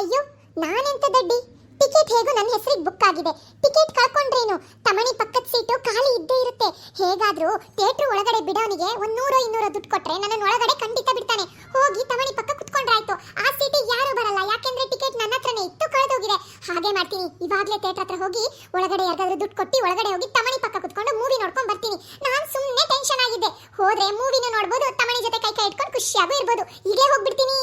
ಅಯ್ಯೋ, ನಾನೆಂತ ದಡ್ಡಿ? ಟಿಕೆಟ್ ಹೇಗೂ ನನ್ನ ಹೆಸರಿಗೆ ಬುಕ್ ಆಗಿದೆ. ಟಿಕೆಟ್ ಕಳ್ಕೊಂಡ್ರೇನು? ತಮಣಿ ಪಕ್ಕದ ಸೀಟು ಖಾಲಿ ಇದ್ದೇ ಇರುತ್ತೆ. ಹೇಗಾದ್ರೂ ಥಿಯೇಟ್ರ್ ಒಳಗಡೆ ಬಿಡೋನಿಗೆ ಒಂದು ನೂರು ಇನ್ನೂರು ದುಡ್ಡು ಕೊಟ್ರೆ ನನ್ನ ಒಳಗಡೆ ಖಂಡಿತ ಬಿಡ್ತಾನೆ. ಹೋಗಿ ತಮಣಿ ಪಕ್ಕ ಕುತ್ಕೊಂಡ್ರಾಯ್ತು. ಆ ಸೀಟಿಗೆ ಯಾರು ಬರಲ್ಲ. ಯಾಕೆಂದ್ರೆ ಟಿಕೆಟ್ ನನ್ನ ಹತ್ರನೇ ಇತ್ತು, ಕಳೆದೋಗಿದೆ. ಹಾಗೆ ಮಾಡ್ತೀನಿ. ಇವಾಗಲೇ ಥಿಯೇಟರ್ ಹತ್ರ ಹೋಗಿ ಒಳಗಡೆ ಯಾರಿಗಾದ್ರೂ ದುಡ್ಡು ಕೊಟ್ಟು ಒಳಗಡೆ ಹೋಗಿ ತಮಣಿ ಪಕ್ಕ ಕುತ್ಕೊಂಡು ಮೂವಿ ನೋಡ್ಕೊಂಡು ಬರ್ತೀನಿ. ನಾನು ಸುಮ್ಮನೆ ಟೆನ್ಷನ್ ಆಗಿದ್ದೆ. ಹೋದ್ರೆ ಮೂವಿನೂ ನೋಡ್ಬೋದು, ತಮಣಿ ಜೊತೆ ಕೈ ಕೈ ಇಟ್ಕೊಂಡು ಖುಷಿಯಾಗೂ ಇರ್ಬೋದು. ಈಗಲೇ ಹೋಗ್ಬಿಡ್ತೀನಿ.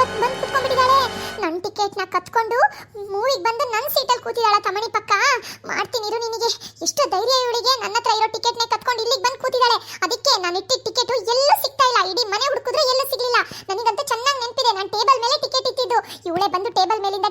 ಬತ್ ಬಂದು ಕುತ್ಕೊಂಡ್ಬಿಟ್ಟಿದ್ದಾಳೆ. ನನ್ನ ಟಿಕೆಟ್ನ ಕತ್ಕೊಂಡು ಮೂವಿಗೆ ಬಂದು ನನ್ನ ಸೀಟಲ್ಲಿ ಕೂತಿದ್ದಾಳ ತಮಣಿ ಪಕ್ಕ? ಮಾಡ್ತೀನಿ ಇರು ನಿನಗೆ. ಎಷ್ಟು ಧೈರ್ಯ ಇವಳಿಗೆ? ನನ್ನ ಹತ್ರ ಇರೋ ಟಿಕೆಟ್ನೇ ಕತ್ಕೊಂಡು ಇಲ್ಲಿಗೆ ಬಂದು ಕೂತಿದ್ದಾಳೆ. ಅದಕ್ಕೆ ನಾನು ಇಟ್ಟಿದ್ದ ಟಿಕೆಟ್ ಎಲ್ಲೂ ಸಿಗ್ತಾ ಇಲ್ಲ. ಇಡೀ ಮನೆ ಹುಡುಕಿದ್ರೆ ಎಲ್ಲೂ ಸಿಗಲಿಲ್ಲ. ನನಗಂತೂ ಚೆನ್ನಾಗಿ ನೆನಪಿದೆ. ನಾನು ಟೇಬಲ್ ಮೇಲೆ ಟಿಕೆಟ್ ಇಟ್ಟಿದ್ದು. ಇವಳೇ ಬಂದು ಟೇಬಲ್ ಮೇಲಿಂದ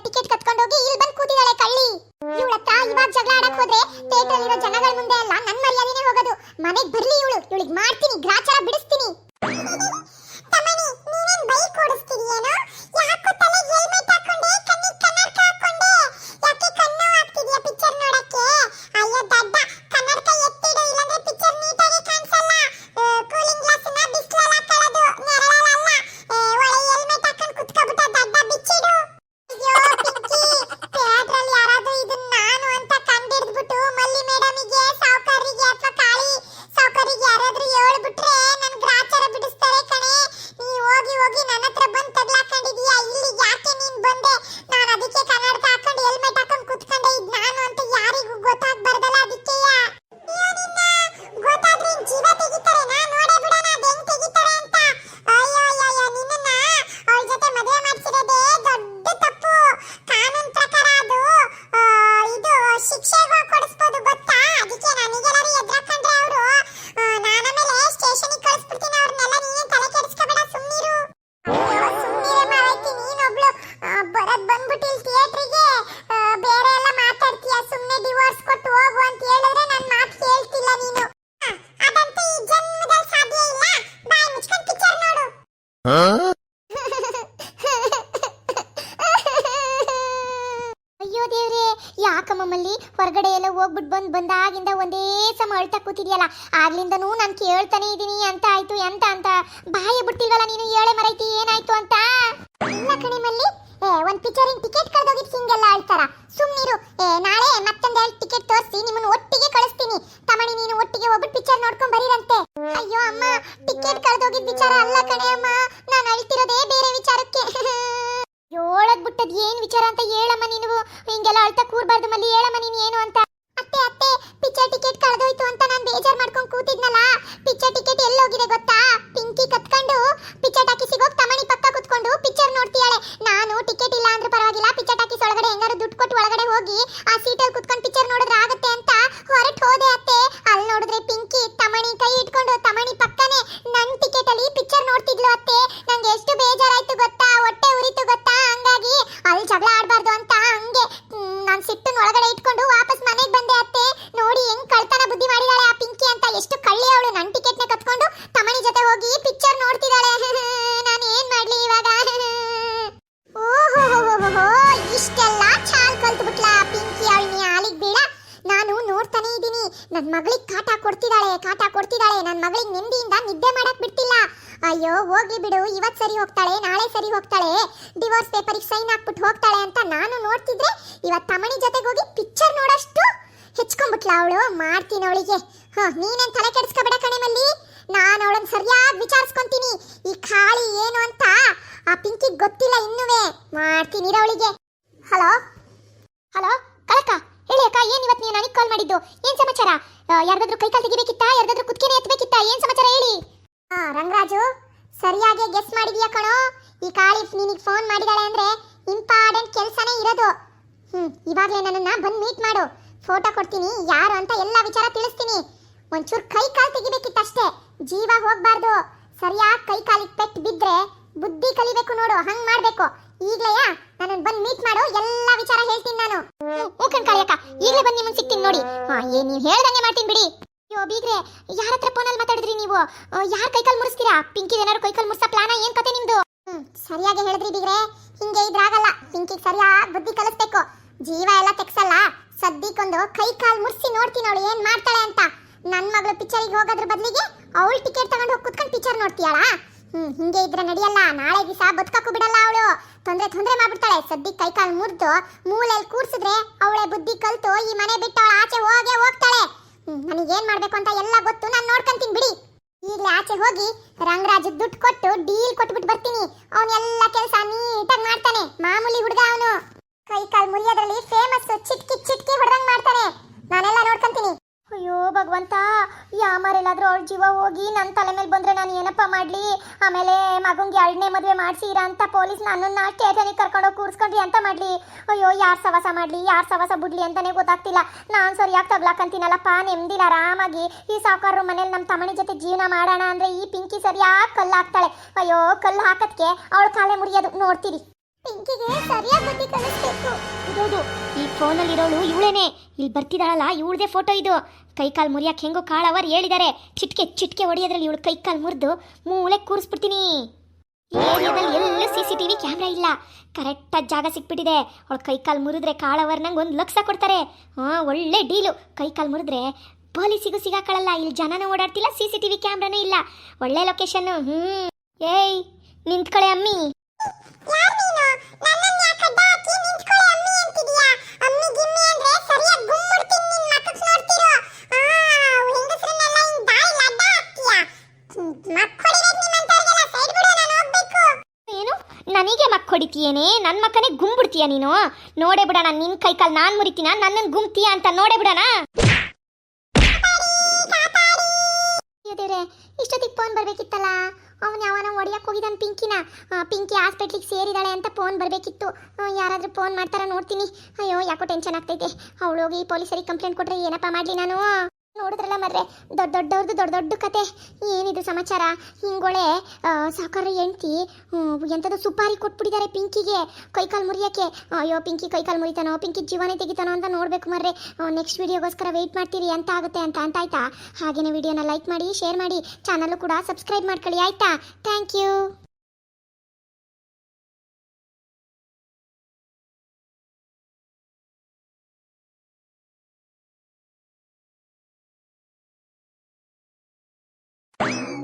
ಯಾಕಮ್ಮ ಮಲ್ಲಿ ಹೊರಗಡೆ ಎಲ್ಲ ಹೋಗ್ಬಿಟ್ಟು ಬಂದು ಬಂದಾಗಿಂದ ಒಂದೇ ಸಮ ಅಳ್ತಾ ಕೂತಿದ್ಯಲ್ಲ, ಆಗ್ಲಿಂದನೂ ನಾನು ಕೇಳ್ತಾನೆ ಇದೀನಿ ಅಂತ ಆಯ್ತು, ಎಂತ ಅಂತ? ಬಾಯ ಬಿಡ್ತಿಲ್ವಲ್ಲ ನೀನು ಹೇಳೆ ಮರೈತಿ, ಏನಾಯ್ತು ಅಂತ? ಇಲ್ಲ ಮಲ್ಲಿ. ಒಂದ್ ಪಿಕ್ಚರಿನ್ ಟಿಕೆಟ್ ಕಳ್ದೋಗಿದ್ ಹಿಂಗೆಲ್ಲ ಅಳ್ತಾರ. ಹೇಳದ್ ಬಿಟ್ಟದ್ ಏನ್ ವಿಚಾರ ಅಂತ ಹೇಳಮ್ಮ ನೀನು. ಹಿಂಗೆಲ್ಲ ಅಳ್ತಾ ಕೂರ್ಬಾರ್ದು ಮಲ್ಲಿ. ಹೇಳಮ್ಮ ನೀನು ಏನು ಅಂತ. ಅತ್ತೆ ಅತ್ತೆ ಪಿಕ್ಚರ್ ಟಿಕೆಟ್ ಕಳೆದೋಯ್ತು ಅಂತ ನಾನು ಬೇಜಾರ್ ಮಾಡ್ಕೊಂಡು ಕೂತಿದ್ನಲ್ಲ. ಪಿಕ್ಚರ್ ಟಿಕೆಟ್ ಎಲ್ಲೋಗಿದೆ ಗೊತ್ತಾ? ಪಿಂಕಿ ಕತ್ಕೊಂಡು ಪಿಕ್ಚರ್ ಟಾಕಿ ಸಿಗೋಕ್ ತಮಣಿ ಪಕ್ಕ ಕುತ್ಕೊಂಡು ಪಿಕ್ಚರ್ ನೋಡ್ತಿಯಾಳೆ ನಾನು ಟಿಕೆಟ್ ಇಲ್ಲ ಅಂದ್ರೂ ಪರವಾಗಿಲ್ಲ ಪಿಕ್ಚರ್ ಟಾಕೀಸ್ ಒಳಗಡೆ ಹೆಂಗಾರು ದುಡ್ಡು ಕೊಟ್ಟು ಒಳಗಡೆ ಹೋಗಿ ಆ ಸೀಟಲ್ಲಿ ಕುತ್ಕೊಂಡು ಪಿಕ್ಚರ್ ನೋಡಿದ್ರೆ ಆಗತ್ತೆ ಅಂತ ಹೊರಟು ಹೋದೆ ಅತ್ತೆ ಅಲ್ಲಿ ನೋಡಿದ್ರೆ ಪಿಂಕಿ ತಮಣಿ ಕೈ ಇಟ್ಕೊಂಡು ತಮಣಿ ಪಕ್ಕನೆ ನನ್ ಟಿಕೆಟ್ ಅಲ್ಲಿ ಪಿಕ್ಚರ್ ನೋಡ್ತಿದ್ಲು ಅತ್ತೆ ನಂಗೆ ಎಷ್ಟು ಬೇಜಾರಾಯ್ತು ಗೊತ್ತಾ ಹೊಟ್ಟೆ ಉರಿತು ಗೊತ್ತಾ ಹಂಗಾಗಿ ಅಲ್ಲಿ ಜಗಳ ಆಡಬಾರ್ದು ಅಂತ ಹಂಗೆ ನಾನು ಸಿಟ್ಟನ್ ಒಳಗಡೆ ಇಟ್ಕೊಂಡು ವಾಪಸ್ ಮನೆಗೆ ಬಂದೆ ಅತ್ತೆ. ನೋಡಿ ಹೆಂಗ್ ಕಳ್ತನ ಬುದ್ಧಿ ಮಾಡಿದಾಳೆ ಆ ಪಿಂಕಿ ಅಂತ ಎಷ್ಟು ಕಳ್ಳಿ ಅವಳು ನನ್ನ ಟಿಕೆಟ್ನ ಕತ್ಕೊಂಡು ತಮಣಿ ಜೊತೆ ಹೋಗಿ ಪಿಕ್ಚರ್ ನೋಡ್ತಿದ್ದಾಳೆ ನಾನು ಏನ್ ಮಾಡ್ಲಿ ಇವಾಗ? ಓಹೋ ಇಷ್ಟೆಲ್ಲ ಚಾಲ್ ಆ ಪಿಂಕಿ ಅವಳಿ ಹಾಲಿಗೆ ಬೀಳ. ನಾನು ನೋಡ್ತಾನೆ ಇದ್ದೀನಿ. ನನ್ನ ಮಗಳಿಗೆ ಕಾಟ ಕೊಡ್ತಿದ್ದಾಳೆ ಕಾಟ ಕೊಡ್ತಿದ್ದಾಳೆ ನನ್ನ ಮಗಳಿಗೆ ನೆಮ್ಮದಿಯಿಂದ ನಿದ್ದೆ ಮಾಡಕ್ ಅಯ್ಯೋ ಹೋಗ್ಲಿ ಬಿಡು. ಇವತ್ ಸರಿ ಹೋಗ್ತಾಳೆ, ನಾಳೆ ಸರಿ ಹೋಗ್ತಾಳೆ. ಡಿವೋರ್ಸ್ ಪೇಪರಿಗೆ ಸೈನ್ ಹಾಕ್ಬಿಟ್ಟು ಹೋಗ್ತಾಳೆ ಅಂತ ನಾನು ನೋಡ್ತಿದ್ರೆ ಇವತ್ ತಮಣಿ ಜೊತೆಗೆ ಹೋಗಿ ಪಿಕ್ಚರ್ ನೋಡೋಷ್ಟು ಹೆಚ್ಕೊಂಡ್ಬಿಟ್ಲ ಅವಳು. ಮಾಡ್ತೀನಿ ಅವಳಿಗೆ. ಹ, ನೀನೇನ್ ತಲೆ ಕೆಡಿಸ್ಕೋಬೇಡ ಕಣೆ ಮಲ್ಲಿ. ನಾನು ಅವಳನ್ನ ಸರಿಯಾಗಿ ವಿಚಾರಿಸ್ಕೊಂತೀನಿ. ಈ ಖಾಳಿ ಏನು ಅಂತ ಆ ಪಿಂಕಿ ಗೊತ್ತಿಲ್ಲ ಇನ್ನುವೇ. ಮಾಡ್ತೀನಿ ಅವಳಿಗೆ. ಹಲೋ? ಹಲೋ? ಕಳಕ, ಹೇಳಿ ಅಕ್ಕ, ಏನ್ ಇವತ್ತು ನೀವು ನನಗೆ ಕಾಲ್ ಮಾಡಿದ್ದು? ಏನ್ ಸಮಾಚಾರ? ಯಾರ್ದಾದ್ರೂ ಕೈ ಕಾಲು ತೆಗಿಬೇಕಿತ್ತಾ? ಯಾರ್ದಾದ್ರೂ ಕುತ್ಕೇನೆ ಎತ್ತಬೇಕಿತ್ತಾ ಏನ್ ಸಮಾಚಾರ? ರಂಗರಾಜು, ಸರಿಯಾಗಿ ಗೆಸ್ ಮಾಡಿದ್ಯಾ ಕಣೋ? ಈ ಕಾಳಿ ನಿನಗೆ ಫೋನ್ ಮಾಡಿದಾಳೆ ಅಂದ್ರೆ ಇಂಪಾರ್ಟೆಂಟ್ ಕೆಲಸನೇ ಇರೋದು. ಹ್ಮ್, ಇವಾಗಲೇ ನನ್ನನ್ನ ಬಂದು ಮೀಟ್ ಮಾಡು. ಫೋಟೋ ಕೊಡ್ತೀನಿ, ಯಾರು ಅಂತ ಎಲ್ಲ ವಿಚಾರ ತಿಳಿಸ್ತೀನಿ. ಒಂಚೂರು ಕೈ ಕಾಲು ತೆಗಿಬೇಕಿತ್ತಷ್ಟೇ ಜೀವ ಹೋಗ್ಬಾರ್ದು. ಸರಿಯಾಗಿ ಕೈ ಕಾಲಿಗೆ ಪೆಟ್ಟು ಬಿದ್ರೆ ಬುದ್ಧಿ ಕಲಿಬೇಕು ನೋಡು, ಹಂಗ್ ಮಾಡ್ಬೇಕು. ಈಗಲೇ ನನ್ನನ್ನು ಬಂದ್ ಮೀಟ್ ಮಾಡು, ಎಲ್ಲಾ ವಿಚಾರ ಹೇಳ್ತೀನಿ ನಾನು. ಹ್ಞೂ ಕಣ್ಕಾಳಿಯಕ್ಕ ಈಗಲೇ ಬಂದು ನಿಮ್ಮನ್ನು ಸಿಗ್ತೀನಿ ನೋಡಿ. ಹಾ, ಏ, ನೀವು ಹೇಳ್ದಂಗೆ ಮಾಡ್ತೀನಿ ಬಿಡಿ. ಅಯ್ಯೋ, ಬೀಗ್ರೆ, ಯಾರ ಹತ್ರ ಫೋನಲ್ಲಿ ಮಾತಾಡಿದ್ರಿ ನೀವು? ಯಾರ ಕೈಕಾಲ್ ಮುರಿಸ್ತೀರಾ? ಪಿಂಕಿ ಏನಾರು ಕೈಕಾಲ್ ಮುರ್ಸೋ ಪ್ಲಾನ? ಏನ್ ಕತೆ ನಿಮ್ದು? ಸರಿಯಾಗಿ ಹೇಳಿದ್ರಿ ಬೀಗ್ರೆ. ಹಿಂಗೆ ಇದ್ರಾಗಲ್ಲ ಪಿಂಕಿಗೆ ಸರಿಯಾಗಿ ಬುದ್ಧಿ ಕಲಿಸ್ಬೇಕು. ಜೀವ ಎಲ್ಲ ತೆಗ್ಸಲ್ಲ. ಸದ್ಯಕ್ಕೊಂದು ಕೈ ಕಾಲ್ ಮುರ್ಸಿ ನೋಡ್ತೀನಿ ಅವಳು. ಏನ್ ಮಾಡ್ತಾಳೆ ಅಂತ? ನನ್ ಮಗಳು ಪಿಕ್ಚರಿಗೆ ಹೋಗೋದ್ರ ಬದಲಿಗೆ ಅವಳು ಟಿಕೆಟ್ ತಗೊಂಡು ಹೋಗಿ ಕುತ್ಕೊಂಡು ಪಿಕ್ಚರ್ ನೋಡ್ತೀಯಾಳ? ಹ್ಮ್, ಹಿಂಗೆ ಇದ್ರೆ ನಡೆಯಲ್ಲ. ನಾಳೆ ದಿವಸ ಬದುಕಕ್ಕೂ ಬಿಡಲ್ಲ ಅವಳು. ತೊಂದ್ರೆ ತೊಂದ್ರೆ ಮಾಡ್ಬಿಡ್ತಾಳೆ. ಸದ್ಯಕ್ಕೆ ಕೈ ಕಾಲ್ ಮುರಿದು ಮೂಲೆಯಲ್ಲಿ ಕೂರ್ಸಿದ್ರೆ ಅವಳೆ ಬುದ್ಧಿ ಕಲ್ತು ಈ ಮನೆ ಬಿಟ್ಟು ಅವಳ ಆಚೆ ಹೋಗೇ ಹ್ಮ್ ನನಗೇನ್ ಮಾಡ್ಬೇಕು ಅಂತ ಎಲ್ಲ ಗೊತ್ತು, ನಾನು ನೋಡ್ಕೊಂತೀನಿ ಬಿಡಿ. ಈಗಲೇ ಆಚೆ ಹೋಗಿ ರಂಗರಾಜ್ ದುಡ್ಡು ಕೊಟ್ಟು ಡೀಲ್ ಕೊಟ್ಬಿಟ್ಟು ಬರ್ತೀನಿ. ಅವನ ಎಲ್ಲ ಕೆಲಸ ನೀಟಾಗಿ ಮಾಡ್ತಾನೆ. ಮಾಮೂಲಿ ಹುಡುಗ ಅವನು. ಕೈ ಕಾಲು ಮುರಿಯೋದ್ರಲ್ಲಿ ಫೇಮಸ್ ಚಿಟ್ಕಿ ಚಿಟ್ಕಿ ಹೊಡೆದಂಗ್ ಮಾಡ್ತಾನೆ ನಾನೆಲ್ಲ ನೋಡ್ಕೊಂತೀನಿ ಅಯ್ಯೋ ಭಗವಂತ ಯಾಮಾರೆಲ್ಲಾದ್ರೂ ಅವಳ ಜೀವ ಹೋಗಿ ನನ್ನ ತಲೆ ಮೇಲೆ ಬಂದ್ರೆ ನಾನು ಏನಪ್ಪ ಮಾಡ್ಲಿ? ಆಮೇಲೆ ಮಗಂಗೆ ಎರಡನೇ ಮದುವೆ ಮಾಡಿಸಿರ ಅಂತ ಪೊಲೀಸ್ ನನ್ನನ್ನು ಸ್ಟೇಷನಿಗೆ ಕರ್ಕೊಂಡು ಕೂರಿಸ್ಕೊಂಡ್ರಿ ಅಂತ ಮಾಡ್ಲಿ. ಅಯ್ಯೋ, ಯಾರು ಸವಾಸ ಮಾಡ್ಲಿ? ಯಾರು ಸವಾಸ ಬಿಡ್ಲಿ ಅಂತಾನೆ ಗೊತ್ತಾಗ್ತಿಲ್ಲ. ನಾನು ಸರಿಯಾಗಿ ತಗ್ಲಾಕಂತೀನಲ್ಲಪ್ಪ ನೆಮ್ಮದಿಲ್ಲ ಆರಾಮಾಗಿ ಈ ಸಾವುಕಾರರು ಮನೇಲಿ ನಮ್ಮ ತಮ್ಮನ ಜೊತೆ ಜೀವನ ಮಾಡೋಣ ಅಂದ್ರೆ ಈ ಪಿಂಕಿ ಸರಿಯಾಗಿ ಕಲ್ಲು ಹಾಕ್ತಾಳೆ. ಅಯ್ಯೋ, ಕಲ್ಲು ಹಾಕೋದಕ್ಕೆ ಅವಳು ಕಾಲೇ ಮುರಿಯೋದು. ನೋಡ್ತೀರಿ. ಪಿಂಕಿಗೆ ಸರಿಯಾಗಿ ಬುದ್ಧಿ ಕಲಿಸ್ಬೇಕು. ಇರೋದು ಈ ಫೋನಲ್ಲಿ ಇರೋಳು ಇವಳೇನೆ. ಇಲ್ಲಿ ಬರ್ತಿದಾಳಲ್ಲ, ಇವಳದೇ ಫೋಟೋ ಇದು. ಕೈ ಕಾಲ್ ಮುರಿಯಕ್ಕೆ ಹೆಂಗೋ ಕಾಳವರ್ ಹೇಳಿದ್ದಾರೆ ಚಿಟ್ಕೆ ಚಿಟ್ಕೆ ಹೊಡೆಯೋದ್ರಲ್ಲಿ ಇವಳು ಕೈಕಾಲು ಮುರಿದು ಮೂಳೆ ಕೂರಿಸ್ಬಿಡ್ತೀನಿ. ಏರಿಯಾದಲ್ಲಿ ಎಲ್ಲೂ C C T V camera ಇಲ್ಲ. ಕರೆಕ್ಟಾಗಿ ಜಾಗ ಸಿಕ್ಬಿಟ್ಟಿದೆ. ಅವಳು ಕೈಕಾಲು ಮುರಿದ್ರೆ ಕಾಳವರ್ ನಂಗೆ ಒಂದು ಲಕ್ಷ ಕೊಡ್ತಾರೆ. ಹಾಂ, ಒಳ್ಳೆ ಡೀಲು. ಕೈ ಕಾಲ್ ಮುರಿದ್ರೆ ಪೊಲೀಸಿಗೂ ಸಿಗಾಕೊಳ್ಳಲ್ಲ ಇಲ್ಲಿ ಜನನೂ ಓಡಾಡ್ತಿಲ್ಲ, ಸಿ ಸಿ ಟಿ ವಿ ಕ್ಯಾಮ್ರಾನೂ ಇಲ್ಲ. ಒಳ್ಳೆ ಲೊಕೇಶನ್ನು. ಹ್ಞೂ ಏಯ್ ನಿಂತ್ಕೊಳ್ಳೆ ಅಮ್ಮಿ ಯಾರ್ ನೀನು ನನ್ನನ್ನ ಯಾಕೆ ಅಡ್ಡ ಹಾಕಿ ನಿಂತ್ಕೊಳ್ಳಿ ಅಮ್ಮಿ ಅಂತಿದ್ಯಾ ಅಮ್ಮಿ ಗಿಮ್ಮಿ ಅಂದ್ರೆ ಸರಿಯಾಗಿ ಗುಮ್ಮಿಡ್ತೀನಿ ನಿನ್ ಮಕ್ಕಕ್ ನೋಡ್ತಿರೋ ಆ ಹೆಂಗಸ್ರನ್ನೆಲ್ಲ ಹಿಂಗ್ ದಾರಿಲಿ ಅಡ್ಡ ಹಾಕ್ತೀಯಾ ಮಕ್ಕಳಿಗೆ ನಿಮ್ಮಂತವ್ರಿಗೆಲ್ಲ ಸೈಡ್ ಬಿಡು ನಾನು ಹೋಗ್ಬೇಕು ಏನು ಹೊಡಿತೀಯೇನೆ ನನ್ನ ಮಕ್ಕನೇ ಗುಂಬಿಡ್ತೀಯ ನೀನು? ನೋಡೇ ಬಿಡೋಣ ನಿನ್ನ ಕೈ ಕಾಲು ನಾನು ಮುರಿತೀನ? ನನ್ನನ್ನು ಗುಮ್ತೀಯ ಅಂತ ನೋಡೇ ಬಿಡೋಣ? ಇಷ್ಟೊತ್ತಿಗೆ ಫೋನ್ ಬರ್ಬೇಕಿತ್ತಲ್ಲ? ಅವನು ಯಾವನ ಹೊಡಿಯಕ್ಕೆ ಹೋಗಿದ್ದಾನೆ ಪಿಂಕಿನ. ಪಿಂಕಿ ಹಾಸ್ಪಿಟ್ಲಿಗೆ ಸೇರಿದಾಳೆ ಅಂತ ಫೋನ್ ಬರಬೇಕಿತ್ತು. ಯಾರಾದರೂ ಫೋನ್ ಮಾಡ್ತಾರ ನೋಡ್ತೀನಿ. ಅಯ್ಯೋ, ಯಾಕೋ ಟೆನ್ಷನ್ ಆಗ್ತೈತೆ. ಅವಳು ಹೋಗಿ ಪೊಲೀಸರಿಗೆ ಕಂಪ್ಲೇಂಟ್ ಕೊಟ್ರೆ ಏನಪ್ಪ ಮಾಡ್ಲಿ ನಾನು? ನೋಡಿದ್ರಲ್ಲ ಮರ್ರೆ, ದೊಡ್ಡ ದೊಡ್ಡವ್ರದ್ದು ದೊಡ್ಡ ದೊಡ್ಡ ಕತೆ. ಏನಿದು ಸಮಾಚಾರ? ಹಿಂಗೊಳೆ ಸಾಕಾರ ಹೆಂಡ್ತಿ ಎಂಥದ್ದು ಸುಪಾರಿ ಕೊಟ್ಬಿಟ್ಟಿದ್ದಾರೆ ಪಿಂಕಿಗೆ. ಕೈಕಾಲು ಮುರಿಯೋಕ್ಕೆ. ಅಯ್ಯೋ, ಪಿಂಕಿ ಕೈಕಾಲು ಮುರಿತಾನೋ, ಪಿಂಕಿ ಜೀವನೇ ತೆಗಿತಾನೋ ಅಂತ ನೋಡ್ಬೇಕು ಮರ್ರೆ. ನೆಕ್ಸ್ಟ್ ವಿಡಿಯೋಗೋಸ್ಕರ ವೆಯ್ಟ್ ಮಾಡ್ತೀರಿ, ಅಂತ ಆಗುತ್ತೆ ಅಂತ ಅಂತ ಆಯ್ತಾ? ಹಾಗೆಯೇ ವಿಡಿಯೋನ ಲೈಕ್ ಮಾಡಿ ಶೇರ್ ಮಾಡಿ ಚಾನಲ್ಲು ಕೂಡ ಸಬ್ಸ್ಕ್ರೈಬ್ ಮಾಡ್ಕೊಳ್ಳಿ, ಆಯ್ತಾ? Thank you you